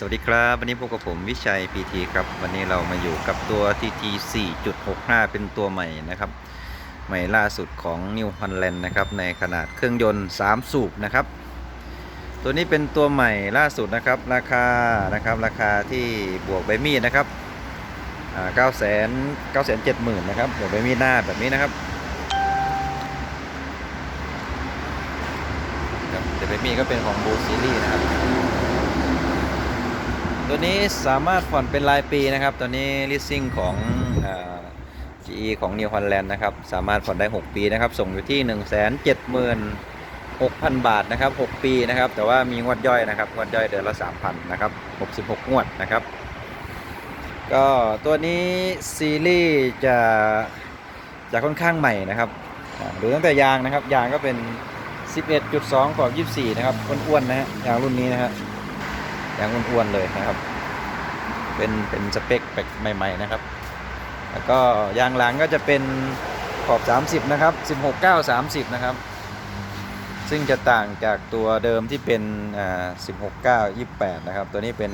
สวัสดีครับ วันนี้พบกับผมวิชัย PT ครับ วันนี้เรามาอยู่กับตัว TT 4.65 เป็นตัวใหม่นะครับ ใหม่ล่าสุดของ New Holland นะครับ ในขนาดเครื่องยนต์ 3 สูบนะครับ ตัวนี้เป็นตัวใหม่ล่าสุดนะครับ ราคานะครับราคาที่บวกใบมีดนะครับ9 9 7 0 0 0นะครับบวกใบมีดหน้าแบบนี้นะครับครับแต่ใบมีดก็เป็นของ Blue Series นะครับ ตัวนี้สามารถผ่อนเป็นรายปีนะครับ ตัวนี้ leasing ของอ GE ของ New Holland นะครับ สามารถผ่อนได้ 6 ปีนะครับ ส่งอยู่ที่ 176,000 บาทนะครับ 6 ปีนะครับ แต่ว่ามีงวดย่อยนะครับงวดย่อยเดือนละ 3,000 นะครับ 66 งวดนะครับ ก็ตัวนี้ซีรีส์จะจะค่อนข้างใหม่นะครับดูตั้งแต่ยางนะครับ ยางก็เป็น 11.2 กว่า 24 นะครับอ้วนๆนะฮะยางรุ่นนี้นะฮะ ยางอ้วนๆเลยนะครับ เป็นเป็นสเปคแบบใหม่ ๆ นะครับ แล้วก็ยางหลังก็จะเป็นขอบ 30 นะครับ 16 9 30 นะครับ ซึ่งจะต่างจากตัวเดิมที่เป็น16 9 28 นะครับ ตัวนี้เป็น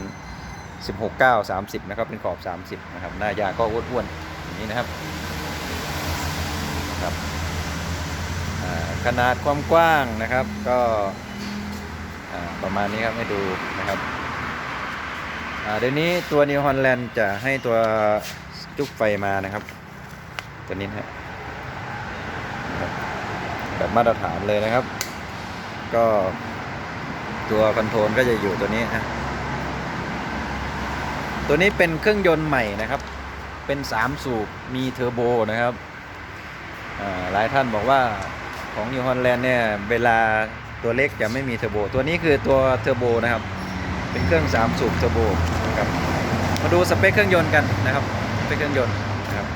16 9 30 นะครับ เป็นขอบ 30 นะครับ หน้ายางก็อ้วนๆอย่างนี้นะครับครับขนาดความกว้างนะครับก็ประมาณนี้ครับให้ดูนะครับ เดี๋ยวนี้ตัว New Holland จะให้ตัวจุกไฟมานะครับ ตัวนี้นะฮะครับแบบมาตรฐานเลยนะครับ ก็ตัวคอนโทรลก็จะอยู่ตัวนี้นะ ตัวนี้เป็นเครื่องยนต์ใหม่นะครับ เป็น 3 สูบมีเทอร์โบนะครับหลายท่านบอกว่าของ New Holland เนี่ย เวลาตัวเล็กจะไม่มีเทอร์โบ ตัวนี้คือตัวเทอร์โบนะครับ เป็นเครื่อง 3 สูบเทอร์โบนะครับมาดูสเปคเครื่องยนต์กันนะครับสเปคเครื่องยนต์นะครับ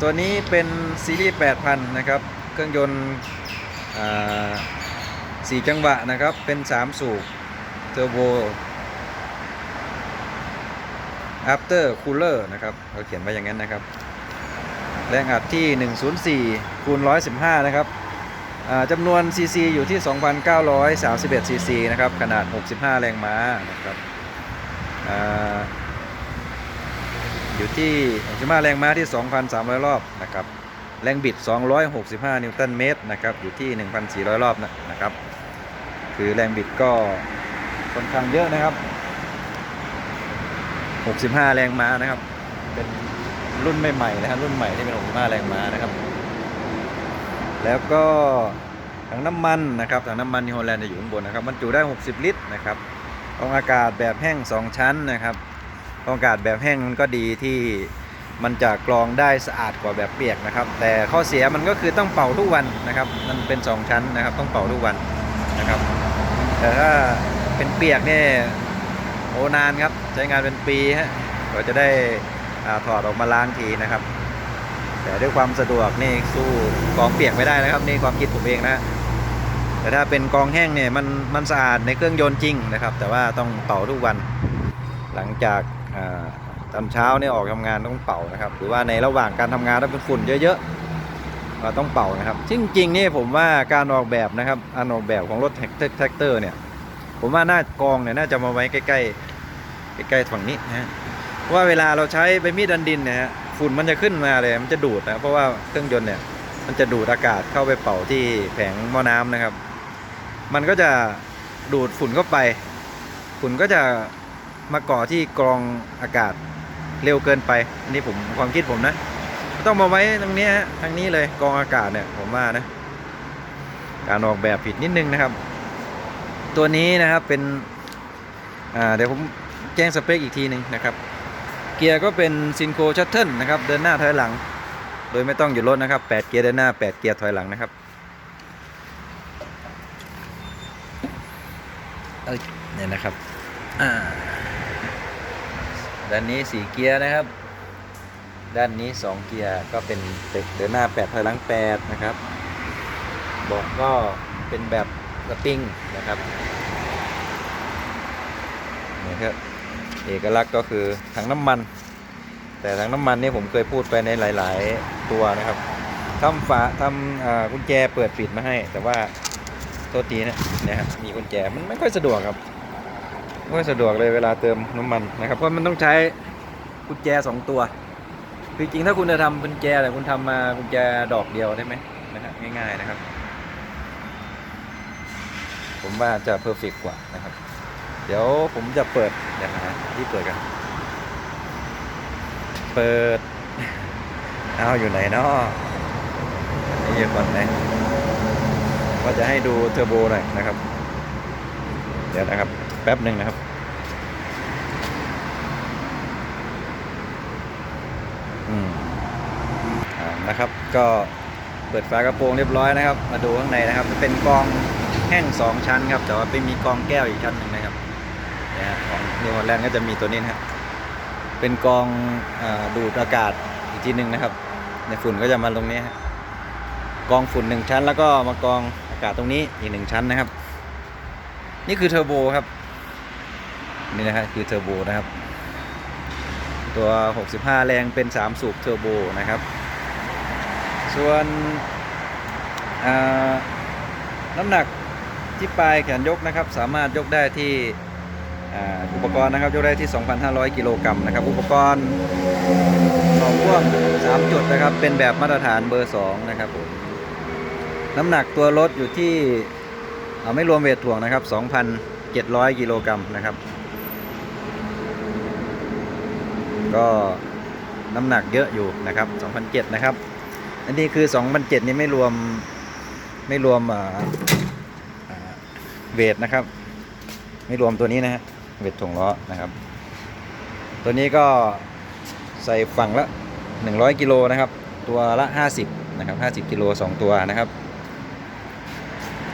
ตัวนี้เป็นซีรีส์ 8000 นะครับ เครื่องยนต์สี่จังหวะนะครับ เป็น 3 สูบเทอร์โบ after cooler นะครับเขาเขียนไว้อย่างนั้นนะครับ แรงอัดที่ 104คูณ115 นะครับ จำนวน cc อยู่ที่ 2,931 cc นะครับ ขนาด 65 แรงม้านะครับออยู่ที่ 65 แรงม้าที่ 2,300 รอบนะครับ แรงบิด 265 นิวตันเมตรนะครับ อยู่ที่ 1,400 รอบนะนะครับ คือแรงบิดก็ค่อนข้างเยอะนะครับ 65 แรงม้านะครับ เป็นรุ่นใหม่ๆนะครับรุ่นใหม่ที่เป็น 65 แรงม้านะครับ แล้วก็ถังน้ำมันนะครับถังน้ำมันนิโฮแลนด์จะอยู่ข้างบนนะครับบรรจุได้ 60 ลิตรนะครับกองอากาศแบบแห้ง 2 ชั้นนะครับกองอากาศแบบแห้งมันก็ดีที่มันจะกรองได้สะอาดกว่าแบบเปียกนะครับ แต่ข้อเสียมันก็คือต้องเป่าทุกวันนะครับ มันเป็น 2 ชั้นนะครับ ต้องเป่าทุกวันนะครับ แต่ถ้าเป็นเปียกเนี่ยโอ้นานครับใช้งานเป็นปีฮะกว่าจะได้อถอดออกมาล้างทีนะครับ แต่ด้วยความสะดวกนี่สู้กองเปียกไม่ได้นะครับ นี่ความคิดผมเองนะแต่ถ้าเป็นกองแห้งเนี่ยมันมันสะอาดในเครื่องยนต์จริงนะครับ แต่ว่าต้องเป่าทุกวัน หลังจากตอนเช้าเนี่ยออกทำงานต้องเป่านะครับ หรือว่าในระหว่างการทำงานถ้าเป็นฝุ่นเยอะๆก็ต้องเป่านะครับจริงๆนี่ผมว่าการออกแบบนะครับการออกแบบของรถแท็กเตอร์เนี่ยผมว่าหน้ากองเนี่ยน่าจะมาไว้ใกล้ๆใกล้ๆฝั่งนี้นะเพราะว่าเวลาเราใช้ใบมีดดันดินเนี่ยฮะ ฝุ่นมันจะขึ้นมาเลยมันจะดูดนะเพราะว่าเครื่องยนต์เนี่ย มันจะดูดอากาศเข้าไปเป่าที่แผงหม้อน้ำนะครับ มันก็จะดูดฝุ่นเข้าไป ฝุ่นก็จะมาเกาะที่กรองอากาศเร็วเกินไปอันนี้ผมความคิดผมนะ ต้องมาไว้ตรงนี้ฮะทางนี้เลยกรองอากาศเนี่ยผมว่านะ การออกแบบผิดนิดนึงนะครับ ตัวนี้นะครับเป็นเดี๋ยวผมแจ้งสเปคอีกทีหนึ่งนะครับ เกียร์ก็เป็นซินโคชัตเทิลนะครับเดินหน้าถอยหลัง โดยไม่ต้องหยุดรถนะครับ 8 เกียร์เดินหน้า 8 เกียร์ถอยหลังนะครับเนี่ยนะครับอ่าด้านนี้ 4 เกียร์นะครับ ด้านนี้ 2 เกียร์ก็เป็นเดินหน้า 8 ถอยหลัง 8 นะครับบอกก็เป็นแบบสปริงนะครับนี่ครับ เอกลักษณ์ก็คือถังน้ำมัน แต่ถังน้ำมันนี่ผมเคยพูดไปในหลาย ๆ ตัวนะครับทำฝาทำกุญแจเปิดปิดมาให้ แต่ว่าโทษทีนะนี่ยครับมีกุญแจมันไม่ค่อยสะดวกครับไม่ค่อยสะดวกเลยเวลาเติมน้ำมันนะครับเพราะมันต้องใช้กุญแจสองตัวคือจริงถ้าคุณจะทำกุญแจแต่คุณทำมากุญแจดอกเดียวได้ไหมนะครับง่าย ๆ นะครับ ผมว่าจะเพอร์เฟกกว่านะครับ เดี๋ยวผมจะเปิดเดี๋ยวนะที่เปิดกัน เปิด เอาอยู่ไหนเนาะนี่อยู่ก่อนนะว่าจะให้ดูเทอร์โบหน่อยนะครับ เดี๋ยวนะครับ แป๊บหนึ่งนะครับ อืมอนะครับ ก็เปิดฝากระโปรงเรียบร้อยนะครับ มาดูข้างในนะครับจะเป็นกองแห้งสองชั้นครับ แต่ว่าเป็นมีกองแก้วอีกชั้นหนึ่งนะครับ นี่ยฮะของนิวฮอลแลนด์ก็จะมีตัวนี้นะครับเป็นกองอดูดอากาศอีกทีหนึ่งนะครับ ในฝุ่นก็จะมาตรงนี้กองฝุ่นหนึ่งชั้น แล้วก็มากองอากาศตรงนี้อีกหนึ่งชั้นนะครับ นี่คือเทอร์โบครับนี่นะครับคือเทอร์โบนะครับ ตัว 65 แรงเป็น 3 สูบเทอร์โบนะครับ ส่วนน้ำหนักที่ปลายแขนยกนะครับ สามารถยกได้ที่ อ่าอุปกรณ์นะครับยกได้ที่ 2,500 กิโลกรัมนะครับ อุปกรณ์ต่อพ่วง3จุดนะครับ เป็นแบบมาตรฐานเบอร์ 2 นะครับผมน้ำหนักตัวรถอยู่ที่เอาไม่รวมเวทถ่วงนะครับ 2,700 กิโลกรัมนะครับ ก็น้ำหนักเยอะอยู่นะครับ2,007นะครับ อันนี้คือ2,007นี่ไม่รวมไม่รวมเวทนะครับ ไม่รวมตัวนี้นะฮะ เวทถ่วงล้อนะครับ ตัวนี้ก็ใส่ฝั่งละ 100 กิโลนะครับ ตัวละ 50 นะครับ 50 กิโล 2 ตัวนะครับ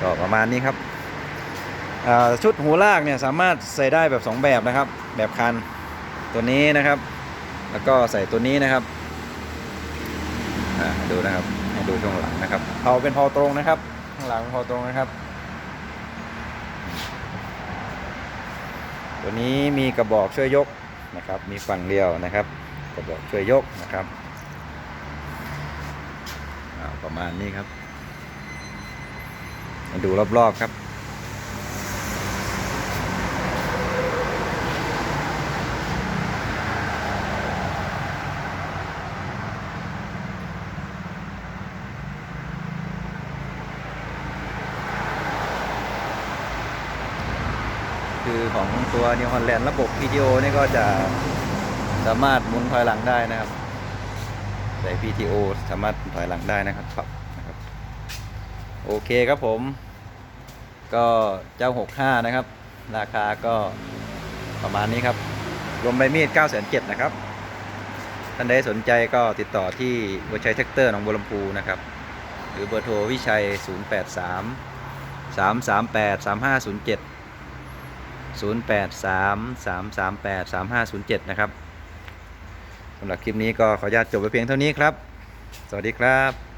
ก็ประมาณนี้ครับ ชุดหูลากเนี่ยสามารถใส่ได้แบบ 2 แบบนะครับ แบบคันตัวนี้นะครับ แล้วก็ใส่ตัวนี้นะครับดูนะครับให้ดูช่วงหลังนะครับเผาเป็นเผาตรงนะครับ ข้างหลังเป็นเผาตรงนะครับ ตัวนี้มีกระบอกช่วยยกนะครับ มีฝั่งเดียวนะครับ กระบอกช่วยยกนะครับประมาณนี้ครับมาดูรอบๆครับ คือของตัว New Holland ระบบ PTO นี่ก็จะสามารถหมุนถอยหลังได้นะครับ ใส่ PTO สามารถถอยหลังได้นะครับครับนะครับ โอเคครับผม ก็เจ้า 65 นะครับ ราคาก็ประมาณนี้ครับ รวมใบมีด9 7 0 0นะครับท่านใดสนใจก็ติดต่อที่วิชัยแท็กเตอร์หนองบัวลำพูนะครับ หรือเบอร์โทรวิชัย 083 338 3507 0833383507 นะครับสำหรับคลิปนี้ก็ขออนุญาตจบไปเพียงเท่านี้ครับ สวัสดีครับ